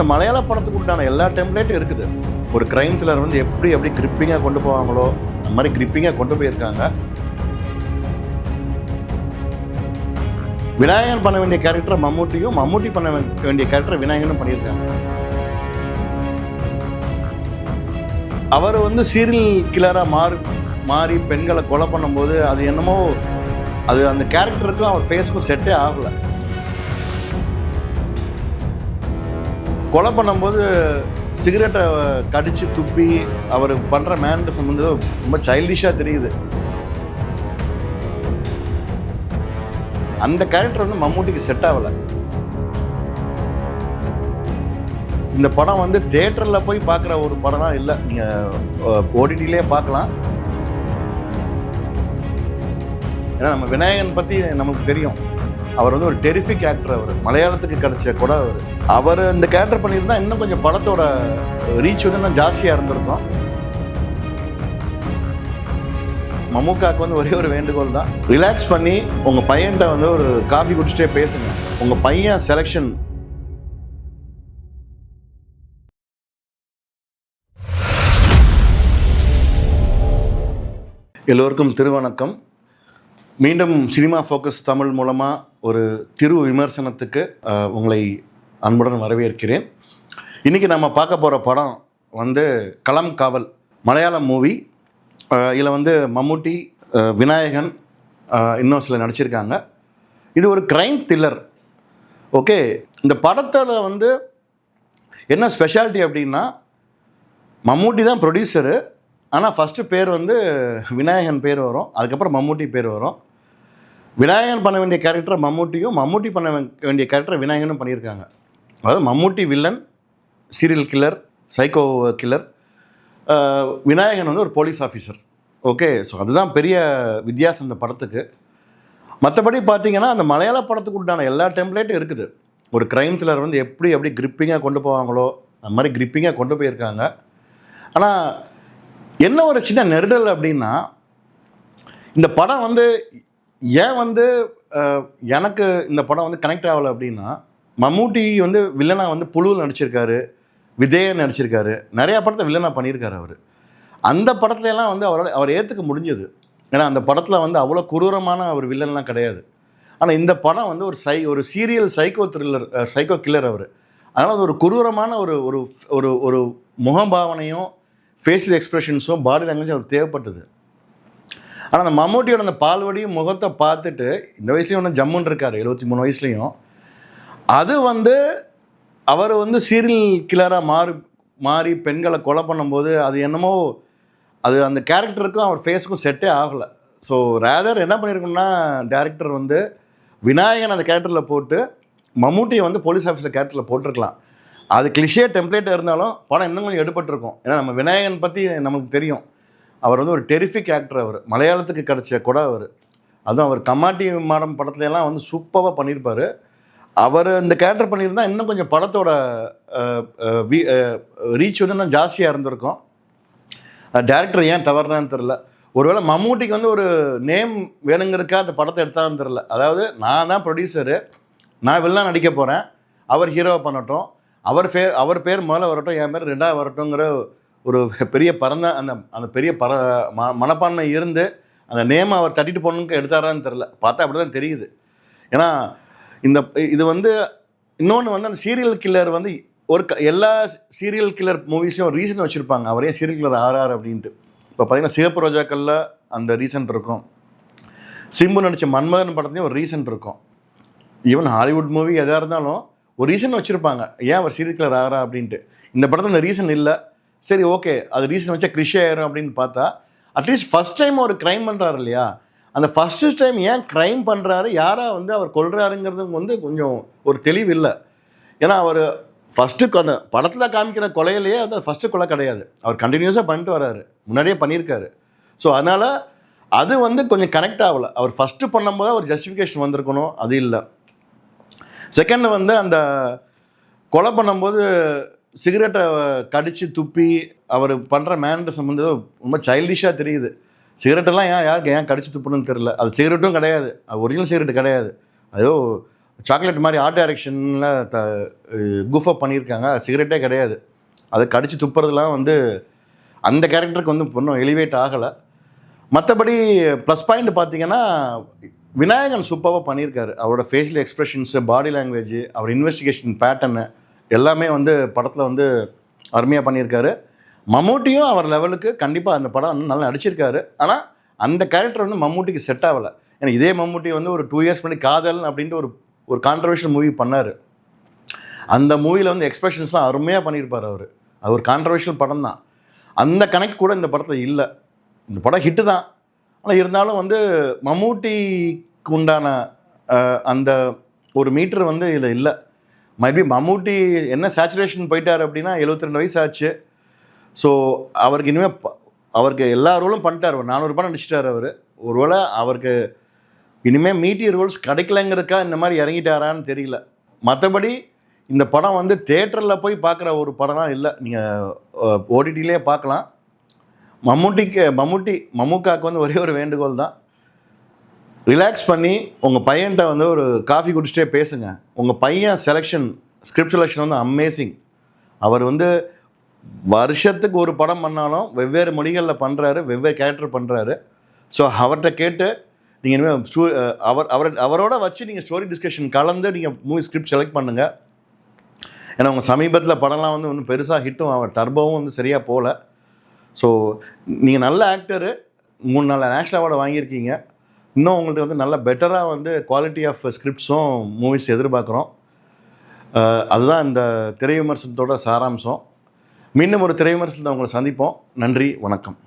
அந்த மலையாள படத்துக்கு உண்டான எல்லா டெம்ப்ளேட்டும் இருக்குது. ஒரு கிரைம் த்ரில்லர் வந்து எப்படி எப்படி கிரிப்பிங்காக கொண்டு போவாங்களோ அந்த மாதிரி கிரிப்பிங்காக கொண்டு போயிருக்காங்க. விநாயகன் பண்ண வேண்டிய கேரக்டர் மம்மூட்டியும் மம்மூட்டி பண்ண வேண்டிய கேரக்டர் விநாயகனும் பண்ணியிருக்காங்க. அவர் வந்து சீரியல் கில்லராக மாறி மாறி பெண்களை கொலை பண்ணும்போது அது என்னமோ அது அந்த கேரக்டருக்கும் அவர் ஃபேஸ்க்கும் செட்டே ஆகலை. கொலை பண்ணும்போது சிகரெட்டை கடித்து துப்பி அவர் பண்ணுற மேனரிசம் சம்மந்தம் ரொம்ப சைல்டிஷாக தெரியுது. அந்த கேரக்டர் வந்து மம்மூட்டிக்கு செட் ஆகலை. இந்த படம் வந்து தேட்டரில் போய் பார்க்குற ஒரு படம் இல்லை. நீங்கள் ஓடிடிலே பார்க்கலாம். ஏன்னா நம்ம விநாயகன் பற்றி நமக்கு தெரியும். அவர் வந்து ஒரு டெரிஃபிக் ஆக்டர் அவர். மலையாளத்துக்கு கிடைச்ச கூட அவர். அவர் இந்த கேரக்டர் பண்ணியிருந்தா இன்னும் கொஞ்சம் படத்தோட ரீச் வந்து இன்னும் ஜாஸ்தியாக இருந்திருக்கும். மமுக்காவுக்கு வந்து ஒரே ஒரு வேண்டுகோள் தான். ரிலாக்ஸ் பண்ணி உங்கள் பையன்கிட்ட வந்து ஒரு காஃபி குடிச்சிட்டே பேசுங்க. உங்கள் பையன் செலெக்ஷன் எல்லோருக்கும் திருவணக்கம். மீண்டும் சினிமா ஃபோக்கஸ் தமிழ் மூலமாக ஒரு திரு விமர்சனத்துக்கு உங்களை அன்புடன் வரவேற்கிறேன். இன்றைக்கி நம்ம பார்க்க போகிற படம் வந்து களம் காவல் மலையாளம் மூவி இதில் வந்து மம்முட்டி விநாயகன் இன்னும் சில நடிச்சிருக்காங்க. இது ஒரு க்ரைம் த்ரில்லர் ஓகே இந்த படத்தில் வந்து என்ன ஸ்பெஷாலிட்டி அப்படின்னா மம்முட்டி தான் ப்ரொடியூசரு ஆனால் ஃபஸ்ட்டு பேர் வந்து விநாயகன் பேர் வரும் அதுக்கப்புறம் மம்முட்டி பேர் வரும். விநாயகன் பண்ண வேண்டிய கேரக்டர் மம்முட்டியும் மம்மூட்டி பண்ண வேண்டிய கேரக்டர் விநாயகனும் பண்ணியிருக்காங்க. அதாவது Mammootty villain serial killer psycho killer Vinayakan வந்து ஒரு போலீஸ் ஆஃபீஸர் ஓகே ஸோ அதுதான் பெரிய வித்தியாசம் இந்த படத்துக்கு. மற்றபடி பார்த்தீங்கன்னா அந்த மலையாள படத்துக்கு உண்டான எல்லா டெம்ப்ளேட்டும் இருக்குது. ஒரு க்ரைம் த்ரில்லர் வந்து எப்படி எப்படி கிரிப்பிங்காக கொண்டு போவாங்களோ அந்த மாதிரி கிரிப்பிங்காக கொண்டு போயிருக்காங்க. ஆனால் என்ன ஒரு சின்ன நெருடல் அப்படின்னா இந்த படம் வந்து ஏன் வந்து எனக்கு இந்த படம் வந்து கனெக்ட் ஆகலை அப்படின்னா மம்மூட்டி வந்து வில்லனாக வந்து புழுவில் நடிச்சிருக்காரு விஜயன் நடிச்சிருக்காரு நிறையா படத்தை வில்லனாக பண்ணியிருக்காரு அவர். அந்த படத்துலலாம் வந்து அவரோட அவர் ஏற்றுக்க முடிஞ்சது. ஏன்னா அந்த படத்தில் வந்து அவ்வளோ குரூரமான அவர் வில்லன்லாம் கிடையாது. ஆனால் இந்த படம் வந்து ஒரு சை ஒரு serial psycho thriller psycho killer அவர். அதனால் அது ஒரு குரூரமான ஒரு ஒரு ஒரு ஒரு முகபாவனையும் ஃபேஷியல் எக்ஸ்ப்ரெஷன்ஸும் பாடி லாங்குவேஜும் அவர் தேவைப்பட்டது. ஆனால் அந்த மம்மூட்டியோட அந்த பால்வடியும் முகத்தை பார்த்துட்டு இந்த வயசுலையும் ஒன்று ஜம்முன்னு இருக்கார் எழுபத்தி மூணு வயசுலையும். அது வந்து அவர் வந்து சீரியல் கில்லராக மாறி மாறி பெண்களை கொலை பண்ணும்போது அது என்னமோ அது அந்த கேரக்டருக்கும் அவர் ஃபேஸுக்கும் செட்டே ஆகலை. ஸோ ரேதர் என்ன பண்ணியிருக்கோம்னா டேரக்டர் வந்து விநாயகன் அந்த கேரக்டரில் போட்டு மம்மூட்டியை வந்து போலீஸ் ஆஃபீஸர் கேரக்டரில் போட்டிருக்கலாம். அது கிளிஷே டெம்ப்ளேட் இருந்தாலும் படம் இன்னும் கொஞ்சம் எடுபட்டிருக்கும். ஏன்னா நம்ம விநாயகன் பற்றி நமக்கு தெரியும். அவர் வந்து ஒரு டெரிஃபிக் ஆக்டர் அவர். மலையாளத்துக்கு கிடைச்ச கூட அவர். அதுவும் அவர் கம்மாட்டி மாடம் படத்துலலாம் வந்து சூப்பராக பண்ணியிருப்பார். அவர் இந்த கேரக்டர் பண்ணியிருந்தா இன்னும் கொஞ்சம் படத்தோட ரீச் வந்து இன்னும் ஜாஸ்தியாக இருந்திருக்கும். டேரக்டர் ஏன் தவறுனான்னு தெரில ஒருவேளை மம்மூட்டிக்கு வந்து ஒரு நேம் வேணுங்கிறதுக்காக அந்த படத்தை எடுத்தான்னு தெரில அதாவது நான் தான் ப்ரொடியூசரு நான் வில்லன் நடிக்க போகிறேன் அவர் ஹீரோவை பண்ணட்டும். அவர் பேர் அவர் பேர் முதல்ல வரட்டும் என் பேர் ரெண்டாவது வரட்டுங்கிற ஒரு பெரிய பரந்த அந்த அந்த பெரிய பர ம மனப்பான்மை இருந்து அந்த நேமை அவர் தட்டிட்டு போகணுன்னு எடுத்தாரான்னு தெரில பார்த்தா அப்படி தான் தெரியுது. ஏன்னா இந்த இது வந்து இன்னொன்று வந்து அந்த சீரியல் கில்லர் வந்து ஒரு க- எல்லா சீரியல் கில்லர் மூவிஸையும் ஒரு ரீசன் வச்சுருப்பாங்க. அவரே சீரியல் கில்லர் ஆர்ஆர் அப்படின்ட்டு. இப்போ பார்த்தீங்கன்னா சிவப்பு ரோஜாக்களில் அந்த ரீசன் இருக்கும். சிம்பு நடித்த மன்மதன் படத்துலேயும் ஒரு ரீசன் இருக்கும். ஈவன் ஹாலிவுட் மூவி எதாக இருந்தாலும் ஒரு ரீசன் வச்சுருப்பாங்க. ஏன் அவர் சீரியல் கில்லர் ஆகிறா அப்படின்ட்டு. இந்த படத்தில் அந்த ரீசன் இல்லை. சரி ஓகே அது ரீசன் வச்சா கிரிஷ் ஆயிரும் அப்படின்னு பார்த்தா அட்லீஸ்ட் ஃபஸ்ட் டைம் அவர் க்ரைம் பண்ணுறாரு இல்லையா? அந்த ஃபஸ்ட்டு டைம் ஏன் க்ரைம் பண்ணுறாரு யாராக வந்து அவர் கொள்கிறாருங்கிறது வந்து கொஞ்சம் ஒரு தெளிவு இல்லை. ஏன்னா அவர் ஃபஸ்ட்டு அந்த படத்தில் காமிக்கிற கொலையிலேயே வந்து ஃபஸ்ட்டு கொலை கிடையாது. அவர் கண்டினியூஸாக பண்ணிட்டு வராரு. முன்னாடியே பண்ணியிருக்காரு. ஸோ அதனால் அது வந்து கொஞ்சம் கனெக்ட் ஆகலை. அவர் ஃபஸ்ட்டு பண்ணும்போது ஒரு ஜஸ்டிஃபிகேஷன் வந்திருக்கணும் அது இல்லை. செகண்ட் வந்து அந்த கொலை பண்ணும்போது சிகரெட்டை கடித்து துப்பி அவர் பண்ணுற மேனரிசம் வந்து ரொம்ப சைல்டிஷாக தெரியுது. சிகரெட்டெல்லாம் ஏன் யாருக்கு ஏன் கடிச்சு துப்புணுன்னு தெரில அது சிகரெட்டும் கிடையாது. அது ஒரிஜினல் சிகரெட் கிடையாது. அதோ சாக்லேட் மாதிரி ஆர்ட் டைரக்ஷனில் த குஃபப் பண்ணியிருக்காங்க. சிகரெட்டே கிடையாது. அதை கடிச்சு துப்புறதுலாம் வந்து அந்த கேரக்டருக்கு வந்து ஒன்றும் எலிவேட் ஆகலை. மற்றபடி ப்ளஸ் பாயிண்ட் பார்த்தீங்கன்னா விநாயகன் சூப்பராக பண்ணியிருக்காரு. அவரோட ஃபேஷியல் எக்ஸ்ப்ரெஷன்ஸு பாடி லாங்குவேஜ் அவர் இன்வெஸ்டிகேஷன் பேட்டர்னு எல்லாமே வந்து படத்தில் வந்து அருமையாக பண்ணியிருக்காரு. மம்மூட்டியும் அவர் லெவலுக்கு கண்டிப்பாக அந்த படம் வந்து நல்லா நடிச்சிருக்காரு. ஆனால் அந்த கேரக்டர் வந்து மம்மூட்டிக்கு செட் ஆகலை. ஏன்னா இதே மம்மூட்டி வந்து ஒரு டூ இயர்ஸ் முன்னாடி காதல் அப்படின்ட்டு ஒரு ஒரு கான்ட்ரவர்ஷியல் மூவி பண்ணார். அந்த மூவியில் வந்து எக்ஸ்பிரஷன்ஸ்லாம் அருமையாக பண்ணியிருப்பார் அவர். அது ஒரு கான்ட்ரவர்ஷியல் படம் தான். அந்த கனெக்ட் கூட இந்த படத்தில் இல்லை. இந்த படம் ஹிட்டு தான். ஆனால் இருந்தாலும் வந்து மம்மூட்டிக்கு உண்டான அந்த ஒரு மீட்டர் வந்து இதில் இல்லை. மைபி மம்மூட்டி என்ன சேச்சுரேஷன் போயிட்டார் அப்படின்னா 72 ரெண்டு வயசு ஆச்சு ஸோ அவருக்கு இனிமேல் ப- அவருக்கு எல்லா ரோலும் பண்ணிட்டார். ஒரு நானூறு படம் நடிச்சிட்டார் அவர். ஒருவேளை அவருக்கு இனிமேல் மீட்டிய ரோல்ஸ் கிடைக்கலங்கிறதுக்கா இந்த மாதிரி இறங்கிட்டாரான்னு தெரியல. மற்றபடி இந்த படம் வந்து தேட்டரில் போய் பார்க்குற ஒரு படம்லாம் இல்லை. நீங்கள் ஓடிடிலே பார்க்கலாம். மம்முட்டிக்கு மம்முட்டி மம்முக்காவுக்கு வந்து ஒரே ஒரு வேண்டுகோள் தான். ரிலாக்ஸ் பண்ணி உங்கள் பையன்கிட்ட வந்து ஒரு காஃபி குடிச்சிட்டே பேசுங்க. உங்கள் பையன் செலெக்ஷன் ஸ்கிரிப்ட் செலெக்ஷன் வந்து அமேசிங் அவர் வந்து வருஷத்துக்கு ஒரு படம் பண்ணாலும் வெவ்வேறு மொழிகளில் பண்ணுறாரு வெவ்வேறு கேரக்டர் பண்ணுறாரு ஸோ அவர்கிட்ட கேட்டு நீங்கள் இனிமேல் ஸ்டூ அவர் அவர் அவரோட வச்சு நீங்கள் ஸ்டோரி டிஸ்கஷன் கலந்து நீங்கள் மூவி ஸ்கிரிப்ட் செலக்ட் பண்ணுங்கள் ஏன்னா உங்கள் சமீபத்தில் படம்லாம் வந்து ஒன்றும் பெருசாக ஹிட்டும் அவர் டர்போவும் வந்து சரியாக போகல ஸோ நீங்கள் நல்ல ஆக்டரு மூணு நாலு நேஷ்னல் அவார்டு வாங்கியிருக்கீங்க. இன்னும் உங்கள்கிட்ட வந்து நல்ல பெட்டராக வந்து குவாலிட்டி ஆஃப் ஸ்கிரிப்ட்ஸும் மூவிஸ் எதிர்பார்க்குறோம். அதுதான் இந்த திரை விமர்சனத்தோட சாராம்சம். மீண்டும் ஒரு திரை விமர்சனத்தை உங்களை சந்திப்போம். நன்றி வணக்கம்.